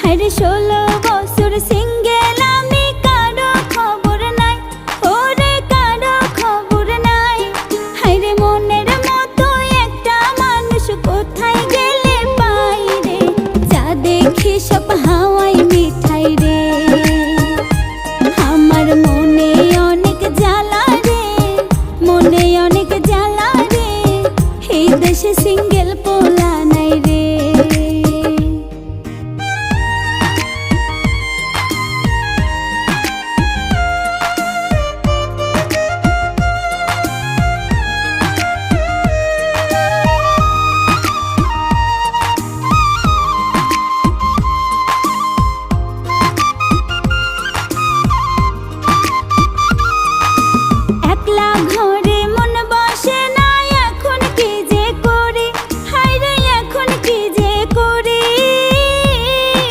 হারে ষোলো বছর সিঙ্গেল, আমি কারও খবর নাই। ওরে কারও খবর নাই। হারে মনের মতো একটা মানুষ কোথায় গেলে পাই রে? যা দেখি সব হাওয়াই মিঠাই রে। আমার মনে অনেক জ্বালা রে, মনে অনেক জ্বালা রে। এই দেশে সিঙ্গেল পোলা একলা